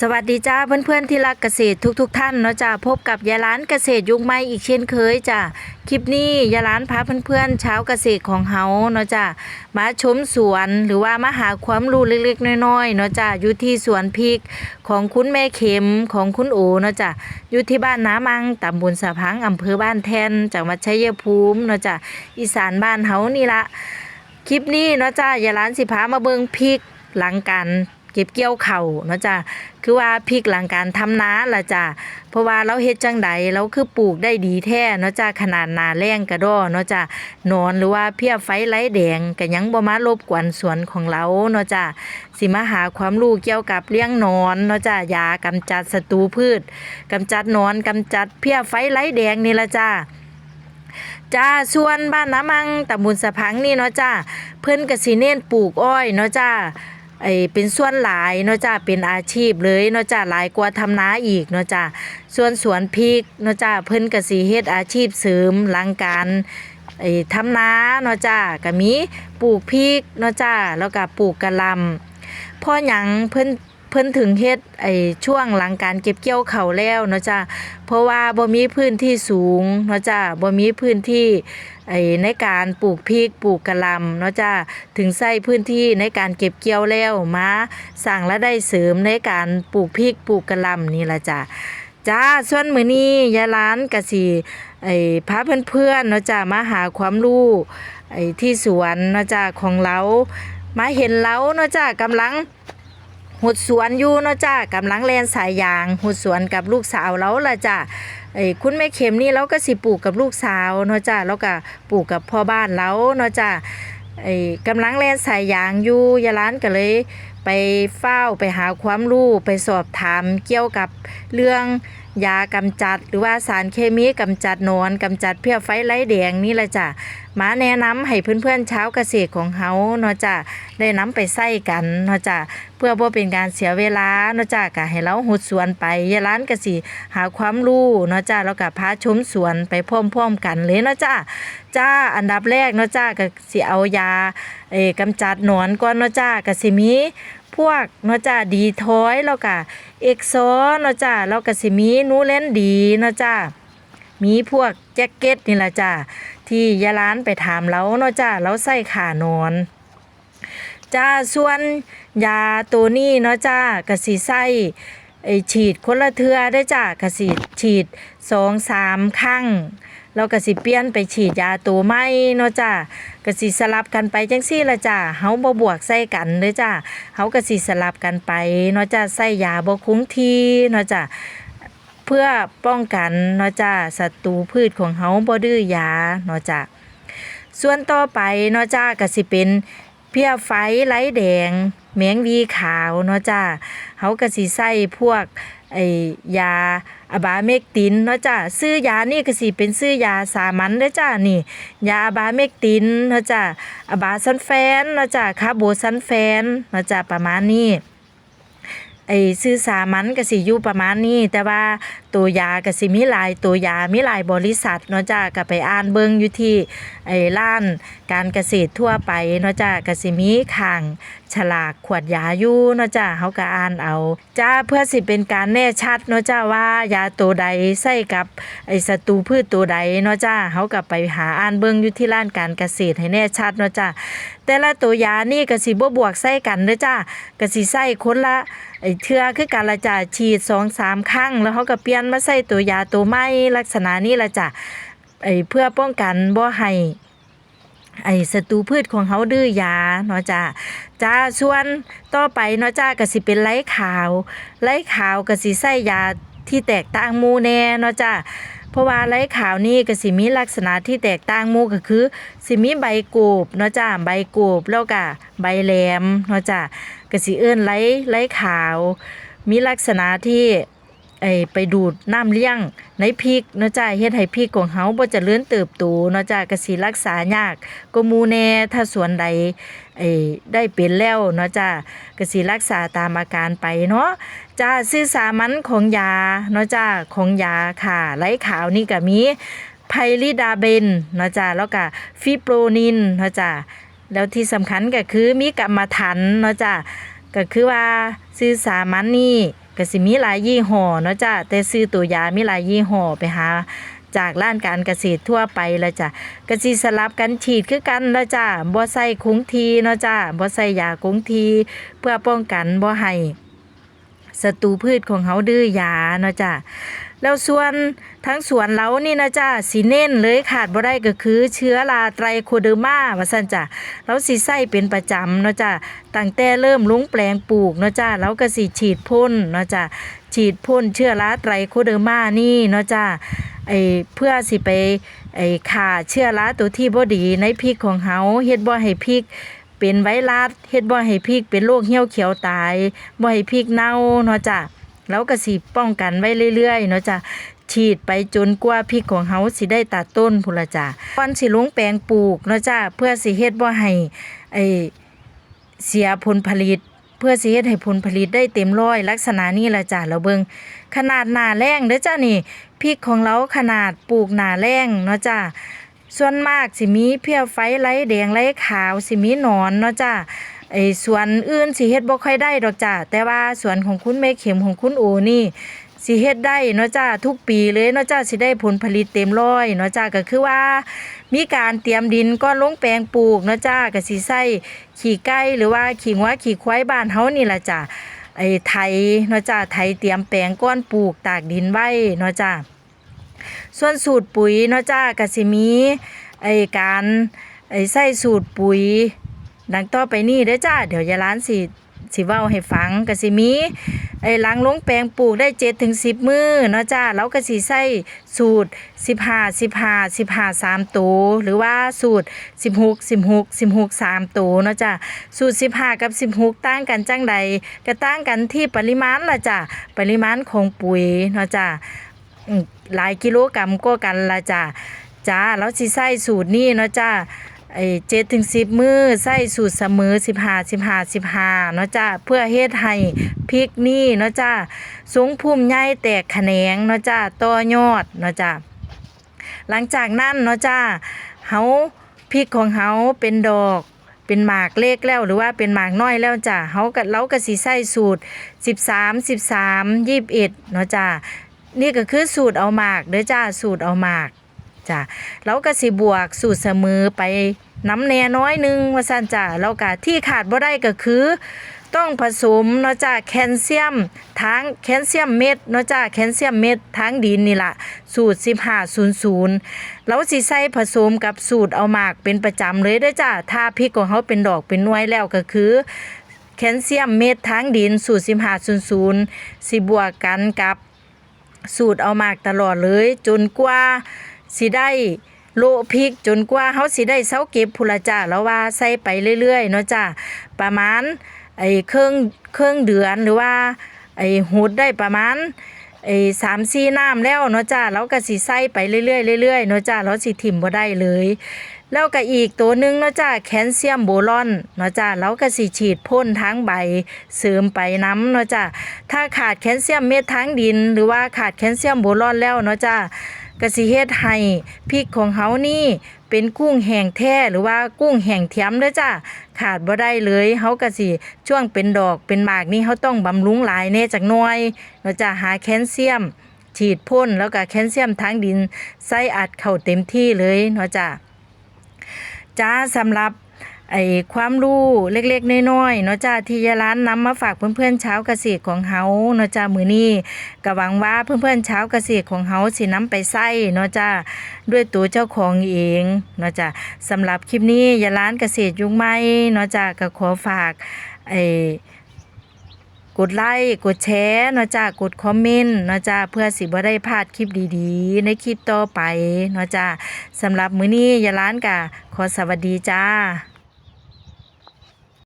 สวัสดีจ้าเพื่อนๆที่รักเกษตรทุกๆทท่านเนาะจ้าพบกับยายร้านเกษตรยุคใหม่อีกเช่นเคยจ้าคลิปนี้ยายร้านพาเพื่อนๆเช้าวเกษตรของเฮาเนาะจ้ามาชมสวนหรือว่ามาหาความรู้เล็กๆน้อยๆเนาะจ้าอยู่ที่สวนพริกของคุณแม่เข็มของคุณโอเนาะจ้าอยู่ที่บ้านน้ามังตำบลสะพังอำเภอบ้านแทนจังหวัดชัยภูมิเนาะจ้าอีสานบ้านเฮานี่ละคลิปนี้เนาะจ้ายายร้านสิพามาเบิงพริกหลังการ เก็บเกี่ยวเข่าเนาะจ้าคือว่าพริกหลังการทำนาละจ้าเพราะว่าเราเฮ็ดจังใดเราคือปลูกได้ดีแท้เนาะจ้าขนาดนาแรงกระดอเนาะจ้านอนหรือว่าเพี้ยไฟไร้แดงก็ยังบ่มารบกวนสวนของเราเนาะจ้าสิมาหาความรู้เกี่ยวกับเลี้ยงนอนเนาะจ้ายากำจัดศัตรูพืชกำจัดนอนกำจัดเพี้ยไฟไร้แดงนี่ละจ้าจ้าส่วนบ้านน้ำมังตำบลสะพังนี่เนาะจ้าเพิ่นก็สิเน้นปลูกอ้อยเนาะจ้า ไอเป็นส่วนหลายเนาะจ้าเป็นอาชีพเลยเนาะจ้าหลายกว่าทำนาอีกเนาะจ้าส่วนสวนพริกเนาะจ้าเพิ่นก็สิเฮ็ดอาชีพเสริมหลังการไอ้ทำนาเนาะจ้าก็มีปลูกพริกเนาะจ้าแล้วก็ปลูกกะหล่ำพ่อหยังเพิ่น พิ่นถึงเฮ็ดไอ้ช่วงหลังการเก็บเกี่ยวเขาแล้วเนาะจ้าเพราะว่าบ่มีพื้นที่สูงเนาะจ้าบ่มีพื้นที่ไอ้ในการปลูกพริกปลูกกะหล่ำเนาะจ้าถึงใช้พื้นที่ในการเก็บเกี่ยวแล้วมาสร้างรายได้เสริมในการปลูกพริกปลูกกะหล่ำนี่ล่ะจ้าจ้าส่วนมื้อนี้ยายหลานก็สิไอ้พาเพื่อนๆเนาะจ้ามาหาความรู้ไอ้ที่สวนเนาะจ้าของเรามาเห็นเราเนาะจ้ากำลัง หุดสวนอยู่เนาะจ้ากำลังแลนสายยางหุดสวนกับลูกสาวแล้วล่ะจ้าไอ้คุณแม่เข็มนี่เราก็สิปลูกกับลูกสาวเนาะจ้าแล้วก็ปลูกกับพ่อบ้านเราเนาะจ้าไอ้กำลังแลนสายยางอยู่ยายร้านก็เลยไปเฝ้าไปหาความรู้ไปสอบถามเกี่ยวกับเรื่อง ยากำจัดหรือว่าสารเคมีกำจัดหนอนกำจัดเพี้ยไฟไร้แดงนี่แหละจ้ะมาแนะนำให้เพื่อนๆชาวเกษตรของเฮาเนาะจ้ะได้นำไปใส่กันเนาะจ้ะเพื่อบ่เป็นการเสียเวลาเนาะจ้ะก็ให้เราหุดสวนไปยายร้านก็สิหาความรู้เนาะจ้ะแล้วก็พาชมสวนไปพร้อมๆกันเลยเนาะจ้ะจ้าอันดับแรกเนาะจ้ะก็สิเอายาเอ่อกำจัดหนอนก่อนเนาะจ้ะก็สิมี พวกเนาะจ้าดีทอยแล้วก็เอกโซเนาะจ้าแล้วก็สิมีนูเล่นดีเนาะจ้ามีพวกแจ็คเก็ตนี่ละจ้าที่ยายร้านไปถามเราเนาะจ้าเราใส่ขานอนจ้าส่วนยาตัวนี้เนาะจ้าก็สิใส่ไอฉีดคนละเทือได้จ้าก็สิฉีดสองสามครั้ง แล้วก็สิเปลี่ยนไปฉีดยาตัวใหม่เนาะจ้าก็สิสลับกันไปจังซี่ละจ้าเฮาบ่บวกใส่กันเด้อจ้าเฮาก็สิสลับกันไปเนาะจ้าใส่ยาบ่คุ้งทีเนาะจ้าเพื่อป้องกันเนาะจ้าศัตรูพืชของเฮาบ่ดื้อยาเนาะจ้าส่วนต่อไปเนาะจ้าก็สิเป็น พี้ยไฟไหลแดงแมงวีขาวเนาะจ้าเฮาก็สิใส่พวกไอ้ยาอบาเมกตินเนาะจ้าซื้อยานี่ก็สิเป็นซื้อยาสามัญเด้อจ้านี่ ยาอบาเมกตินเนาะจ้าอบาซันแฟนเนาะจ้าคาโบซันแฟนเนาะจ้าประมาณนี้ ไอ้ซื้อสามันก็สิอยู่ประมาณนี้ แต่ว่าตัวยาก็สิมีหลายตัวยามีหลายบริษัทเนาะจ้าก็ไปอ่านเบิ่งอยู่ที่ไอ้ร้านการเกษตรทั่วไปเนาะจ้าก็สิมีข้างฉลากขวดยาอยู่เนาะจ้าเฮาก็อ่านเอาจ้าเพื่อสิเป็นการแน่ชัดเนาะจ้าว่ายาตัวใดใส่กับไอ้ศัตรูพืชตัวใดเนาะจ้าเฮาก็ไปหาอ่านเบิ่งอยู่ที่ร้านการเกษตรให้แน่ชัดเนาะจ้าแต่ละตัวยานี่ก็สิบ่บวกใส่กันเด้อจ้าก็สิใส่คนละไอ้เทือคือการละจ้ะฉีดสองสามครั้งแล้วเขาก็เปลี่ยนมาใส่ตัวยาตัวใหม่ลักษณะนี้ละจ้ะไอ้เพื่อป้องกันบ่ให้ ไอ้ศัตรูพืชของเขาดื้อยาเนาะจ้ะจ้าส่วนต่อไปเนาะจ้าก็สิเป็นไร้ขาวไร้ขาวก็สิใส่ยาที่แตกต่างมูแน่เนาะจ้ะเพราะว่าไร้ขาวนี่ก็สิมีลักษณะที่แตกต่างมูก็คือ สิมีใบกูบเนาะจ้าใบกูบแล้วก็ใบแหลมเนาะจ้าก็สิเอิ้นไหลไหลขาว มีลักษณะที่ ไอไปดูดน้ำเลี้ยงในพริกเนาะจ้าเฮ็ดให้พริกของเฮาบ่เจริญเติบโตเนาะจ้าก็สิรักษายากก็หมู่แน่ถ้าสวนใดไอได้เป็นแล้วเนาะจ้าก็สิรักษาตามอาการไปเนาะจ้าซื้อสามัญของยาเนาะจ้าของยาค่ะไหลขาวนี่ก็มีไพริดาเบนเนาะจ้าแล้วก็ฟิโปรนินเนาะจ้าแล้วที่สำคัญก็คือมีกรรมฐานเนาะจ้ะก็คือว่าซื้อสามัญนี่ ก็สิมีหลายยี่ห้อเนาะจ้าแต่ซื้อตัวยามีหลายยี่ห้อไปหาจากร้านการเกษตรทั่วไปละจ้ะก็สิสลับกันฉีดคือกันละจ้าบ่ใส่คงทีเนาะจ้าบ่ใส่ยาคุงที เพื่อป้องกันบ่ให้ศัตรูพืชของเขาดื้อยาเนาะจ้า แล้วส่วนทั้งสวนเรานี่นะจ้าสิเน้นเลยขาดบ่ได้ก็คือ เชื้อราไตรโคเดอร์มาว่าซั่นจ้ะเราสิใส่เป็นประจำเนาะจ้าตั้งแต่เริ่มลงแปลงปลูกเนาะจ้าเราก็สิฉีดพ่นเนาะจ้าฉีดพ่นเชื้อราไตรโคเดอร์มานี่เนาะจ้าไอ้เพื่อสิไปไอ้ฆ่าเชื้อราตัวที่บ่ดีในพริกของเฮาเฮ็ดบ่ให้พริกเป็นไวรัสเฮ็ดบ่ให้พริกเป็นโรคเหี่ยวเขียวตายบ่ให้พริกเน่าเนาะจ้ะ แล้วก็สิป้องกันไว้เรื่อยๆเนาะจ้ะฉีดไปจนกว่าพริกของเฮาสิได้ตัดต้นพุ่นละจ้ะก่อนสิลงแปลงปลูกเนาะจ้ะเพื่อสิเฮ็ดบ่ให้ไอ้เสียผลผลิต เพื่อสิเฮ็ดให้ผลผลิตได้เต็มร้อย ลักษณะนี้ละจ้ะเราเบิงขนาดหน้าแรงเด้อจ้ะนี่พริกของเราขนาดปลูกหนาแรงเนาะจ้าส่วนมากสิมีเพี้ยไฟไร้แดงไร้ขาวสิมีหนอนเนาะจ้า ไอ้สวนอื่นสิเฮ็ดบ่ค่อยได้ดอกจ้าแต่ว่าสวนของคุณแม่เข็มของคุณโอนี่สิเฮ็ดได้เนาะจ้าทุกปีเลยเนาะจ้าสิได้ผลผลิตเต็มร้อยเนาะจ้าก็คือว่า มีการเตรียมดินก้อนลงแปลงปลูกเนาะจ้าก็สิใส่ขี้ไก่หรือว่าขี้งัวขี้ควายบ้านเฮานี่ล่ะจ้าไอ้ไถเนาะจ้าไถเตรียมแปลงก้อนปลูกตากดินไว้เนาะจ้าส่วนสูตรปุ๋ยเนาะจ้าก็สิมีไอ้การไอ้ใส่สูตรปุ๋ย ดังต่อไปนี้เด้อจ้า เดี๋ยวยายร้านสิสิเว้าให้ฟังก็สิมีไอ้หลังลงแปลงปลูกได้7ถึง10มื้อเนาะจ้าแล้วก็สิใส่สูตร15 15 15 3ตัวหรือว่าสูตร16 16 16 3ตัวเนาะจ้าสูตร15กับ16ต่างกันจังใดก็ต่างกันที่ปริมาณละจ้าปริมาณของปุ๋ยเนาะจ้าหลายกิโลกรัมก็กันละจ้าจ้าแล้วสิใส่สูตรนี่เนาะจ้า ไอ้เจ็ดถึงสิบมือใส่สูตรเสมอสิบห้าสิบห้าสิบห้าเนาะจ้าเพื่อเฮ็ดให้พริกนี่เนาะจ้าสูงพุ่มใหญ่แตกแขนงเนาะจ้าต่อยอดเนาะจ้าหลังจากนั้นเนาะจ้าเฮาพริกของเฮาเป็นดอกเป็นหมากเล็กแล้วหรือว่าเป็นหมากน้อยแล้วจ้ะเฮาก็เราก็สิใส่สูตร 13 13 21เนาะจ้านี่ก็คือสูตรเอาหมากเด้อจ้าสูตรเอาหมาก จ้ะแล้วก็สิบวกสูตรเสมอไปน้ำแน่น้อยนึงว่าซั่นจ้ะแล้วก็ที่ขาดบ่ได้ก็คือ ต้องผสมเนาะจ้าแคลเซียมทั้งแคลเซียมเม็ดเนาะจ้าแคลเซียมเม็ดทั้งดินนี่ละสูตร 1500แล้วสิใส่ผสมกับสูตรเอาหมากเป็นประจำเลยด้จ้าถ้าพริกของเฮาเป็นดอกเป็นน่วยแล้วก็คือแคลเซียมเม็ดทั้งดินสูตร1500สิบวกกันกับสูตรเอามากตลอดเลยจนกว่า สิได้โลพริกจนกว่าเฮาสิได้เซาเก็บพุละจ้าแล้วว่าใส่ไปเรื่อยๆเนาะจ้าประมาณไอ้เครื่องเครื่องเดือนหรือว่าไอ้หูดได้ประมาณไอ้สามสี่น้ำแล้วเนาะจ้าแล้วก็สิใส่ไปเรื่อยๆเรื่อยๆเนาะจ้าแล้วสิถิ่มบ่ได้เลย แล้วก็อีกตัวหนึงเนาะจ้าแคลเซียมโบรอนเนาะจ้าแล้วก็สิฉีดพ่นทั้งใบเสริมไปน้ำเนาะจ้าถ้าขาดแคลเซียมเม็ดทั้งดิน หรือว่าขาดแคลเซียมโบรอนแล้วเนาะจ้า ก็สิเฮ็ดให้พริกของเฮานี่เป็นกุ้งแห้งแท้หรือว่ากุ้งแห้งเทียมเด้อจ้าขาดบ่ได้เลยเฮาก็สิช่วงเป็นดอกเป็นหมากนี่เฮาต้องบำรุงหลายแน่จักหน่อยเนาะจ้าหาแคลเซียม ฉีดพ่นแล้วก็แคลเซียมทั้งดินใส่อัดเข้าเต็มที่เลยเนาะจ้าจ้าสำหรับ ไอ้ความรู้เล็กๆน้อยๆเนาะจ้าที่ยาร้านนำมาฝากเพื่อนๆชาวเกษตรของเฮาเนาะจ้ามือนี้ก็หวังว่าเพื่อนๆชาวเกษตรของเฮาสินำไปใช้เนาะจ้าด้วยตัวเจ้าของเองเนาะจ้าสำหรับคลิปนี้ยาร้านเกษตรยุคใหม่เนาะจ้าก็ขอฝากไอ้กดไลค์กดแชร์เนาะจ้ากดคอมเมนต์เนาะจ้าเพื่อสิบ่ได้พลาดคลิปดีๆ ในคลิปต่อไปเนาะจ้าสำหรับมื้อนี้ยายร้านกะขอสวัสดีจ้า